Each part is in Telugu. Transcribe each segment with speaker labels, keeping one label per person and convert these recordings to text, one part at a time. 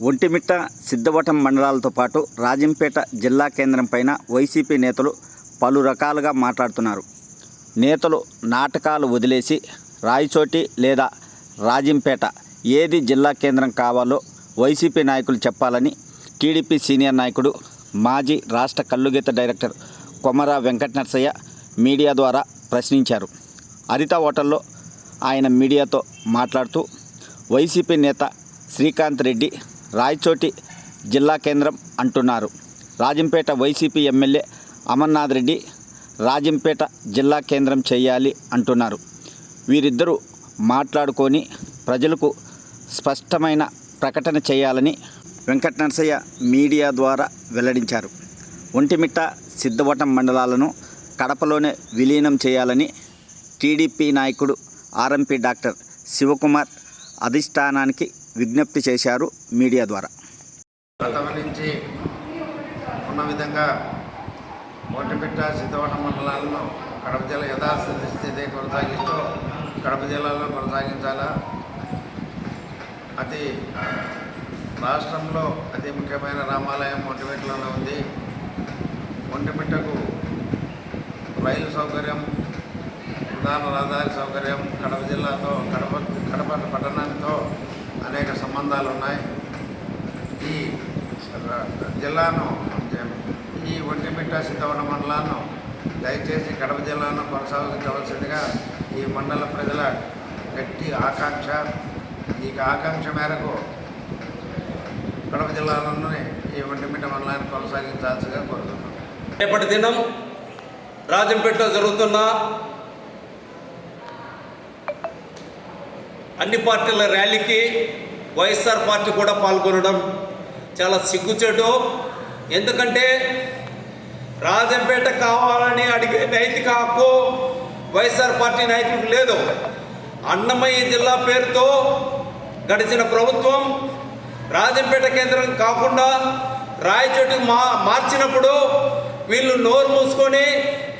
Speaker 1: ఒంటిమిట్ట సిద్ధవటం మండలాలతో పాటు రాజంపేట జిల్లా కేంద్రం పైన వైసీపీ నేతలు పలు రకాలుగా మాట్లాడుతున్నారు. నేతలు నాటకాలు వదిలేసి రాయచోటి లేదా రాజంపేట ఏది జిల్లా కేంద్రం కావాలో వైసీపీ నాయకులు చెప్పాలని టీడీపీ సీనియర్ నాయకుడు మాజీ రాష్ట్ర కల్లుగీత డైరెక్టర్ కొమర వెంకట నరసయ్య మీడియా ద్వారా ప్రశ్నించారు. హరిత హోటల్లో ఆయన మీడియాతో మాట్లాడుతూ వైసీపీ నేత శ్రీకాంత్ రెడ్డి రాయచోటి జిల్లా కేంద్రం అంటున్నారు. రాజంపేట వైసీపీ ఎమ్మెల్యే అమర్నాథ్ రెడ్డి రాజంపేట జిల్లా కేంద్రం చేయాలి అంటున్నారు. వీరిద్దరూ మాట్లాడుకొని ప్రజలకు స్పష్టమైన ప్రకటన చేయాలని వెంకట నరసయ్య మీడియా ద్వారా వెల్లడించారు. ఒంటిమిట్ట సిద్ధవటం మండలాలను కడపలోనే విలీనం చేయాలని టీడీపీ నాయకుడు ఆర్ఎంపీ డాక్టర్ శివకుమార్ అధిష్టానానికి విజ్ఞప్తి చేశారు మీడియా ద్వారా.
Speaker 2: నుంచి ఉన్న విధంగా ఒంటిమిట్ట సిద్ధవటం మండలాలను కడప జిల్లా యథాస్థితి స్థితి కొనసాగిస్తూ కడప జిల్లాలో కొనసాగించాలా? అతి రాష్ట్రంలో అతి ముఖ్యమైన రామాలయం ఒంటిమిట్టలోనే ఉంది. ఒంటిమిట్టకు రైలు సౌకర్యం ప్రధాన రహదారి సౌకర్యం కడప జిల్లాతో కడప కడప పట్టణంతో అనేక సంబంధాలు ఉన్నాయి. ఈ జిల్లాను ఈ ఒంటిమిట్ట సిద్ధవన మండలాన్ని దయచేసి కడప జిల్లాను కొనసాగించవలసిందిగా ఈ మండల ప్రజల గట్టి ఆకాంక్ష. ఈ ఆకాంక్ష మేరకు కడప జిల్లాలోనే ఈ ఒంటిమిట్ట మండలాన్ని కొనసాగించాల్సిగా కోరుతున్నాం.
Speaker 3: రేపటి దినం రాజంపేటలో జరుగుతున్న అన్ని పార్టీల ర్యాలీకి వైఎస్ఆర్ పార్టీ కూడా పాల్గొనడం చాలా సిగ్గుచేటు. ఎందుకంటే రాజంపేట కావాలని అడిగే నైతిక హక్కు వైఎస్ఆర్ పార్టీ నాయకులకు లేదు. అన్నమయ్య జిల్లా పేరుతో గడిచిన ప్రభుత్వం రాజంపేట కేంద్రం కాకుండా రాయచోటి మా మార్చినప్పుడు వీళ్ళు నోరు మూసుకొని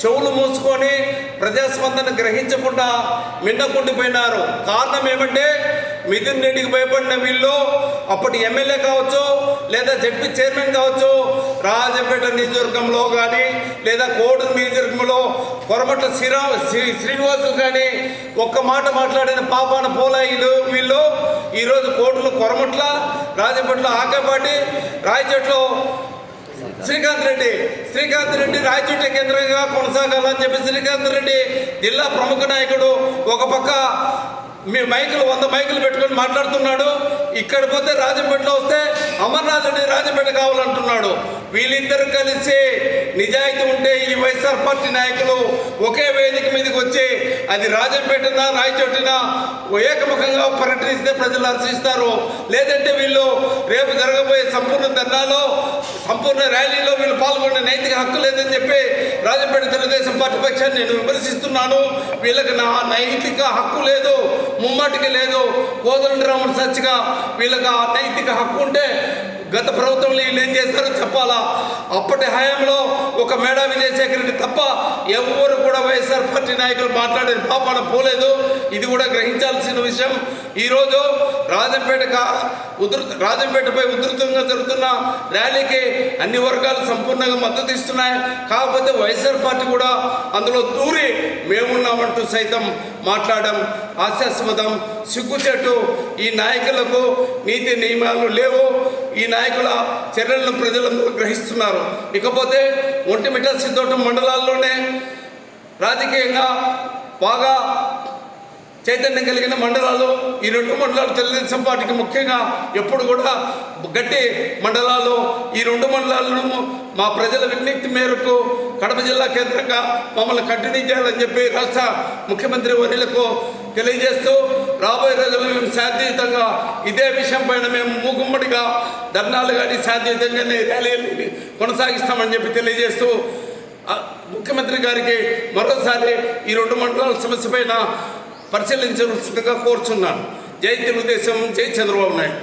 Speaker 3: చెవులు మూసుకొని ప్రజాస్పందన గ్రహించకుండా మిన్నకుండిపోయినారు. కారణం ఏమంటే మిథున్ రెడ్డికి భయపడిన వీళ్ళు అప్పటి ఎమ్మెల్యే కావచ్చు లేదా జడ్పీ చైర్మన్ కావచ్చు రాజపేట నియోజకవర్గంలో కానీ లేదా కోడు నియోజకవర్గంలో కొరమట్ల శ్రీరా శ్రీ శ్రీనివాసు కానీ ఒక్క మాట మాట్లాడిన పాపాన పోలాయిలు వీళ్ళు. ఈరోజు కోర్టులో కొరమట్ల రాజపేటలో ఆకపాటి రాయచేట్లో శ్రీకాంత్ రెడ్డి. శ్రీకాంత్ రెడ్డి రాయచోటి కేంద్రంగా కొనసాగాలని చెప్పి శ్రీకాంత్ రెడ్డి జిల్లా ప్రముఖ నాయకుడు. ఒక పక్క మీ మైకులు వంద మైకులు పెట్టుకొని మాట్లాడుతున్నాడు. ఇక్కడ పోతే రాజంపేటలో వస్తే అమర్నాథ్ రెడ్డి రాజంపేట కావాలంటున్నాడు. వీళ్ళిద్దరు కలిసి నిజాయితీ ఉంటే ఈ వైఎస్ఆర్ పార్టీ నాయకులు ఒకే వేదిక మీద అది రాజంపేటనా రాయచోటినా ఏకముఖంగా ప్రకటిస్తే ప్రజలు హర్షిస్తారు. లేదంటే వీళ్ళు రేపు జరగబోయే సంపూర్ణ ధర్నాలో సంపూర్ణ ర్యాలీలో వీళ్ళు పాల్గొనే నైతిక హక్కు లేదని చెప్పి రాజంపేట తెలుగుదేశం పార్టీ పక్షాన్ని నేను విమర్శిస్తున్నాను. వీళ్ళకి నా నైతిక హక్కు లేదు ముమ్మాటికి లేదు. కోదండరాముడు సచ్చిగా వీళ్ళకి ఆ నైతిక హక్కు ఉంటే గత ప్రభుత్వంలో వీళ్ళు ఏం చేస్తారో చెప్పాలా? అప్పటి హయాంలో ఒక మేడా విజయశేఖర్ రెడ్డి తప్ప ఎవరు కూడా వైఎస్ఆర్ పార్టీ నాయకులు మాట్లాడేది పాపాన పోలేదు. ఇది కూడా గ్రహించాల్సిన విషయం. ఈరోజు రాజంపేట కా ఉధృత రాజంపేటపై ఉధృతంగా జరుగుతున్న ర్యాలీకి అన్ని వర్గాలు సంపూర్ణంగా మద్దతు ఇస్తున్నాయి. కాకపోతే వైఎస్ఆర్ పార్టీ కూడా అందులో దూరి మేమున్నామంటూ సైతం మాట్లాడడం హాస్యాస్పదం. సిగ్గుచేటు ఈ నాయకులకు నీతి నియమాలు లేవు. ఈ నాయకుల చర్యలను ప్రజలందరూ గ్రహిస్తున్నారు. ఇకపోతే ఒంటిమిట్ట సిద్ధోటం మండలాల్లోనే రాజకీయంగా బాగా చైతన్యం కలిగిన మండలాలు ఈ రెండు మండలాలు తెలుగుదేశం పార్టీకి ముఖ్యంగా ఎప్పుడు కూడా గట్టి మండలాలు ఈ రెండు మండలాలను మా ప్రజల విజ్ఞప్తి మేరకు కడప జిల్లా కేంద్రంగా మమ్మల్ని కంటిన్యూ చేయాలని చెప్పి రాష్ట్ర ముఖ్యమంత్రి వర్యులకు తెలియజేస్తూ రాబోయే రోజుల్లో మేము శాంతియుతంగా ఇదే విషయం పైన మేము మూకుమ్మడిగా ధర్నాలు కానీ శాంతియుతంగానే ర్యాలీలు కొనసాగిస్తామని చెప్పి తెలియజేస్తూ ముఖ్యమంత్రి గారికి మరోసారి ఈ రెండు మండలాల సమస్య పైన పరిశీలించవలసిందిగా కోరుచున్నాను. జై తెలుగుదేశం జై చంద్రబాబు నాయుడు.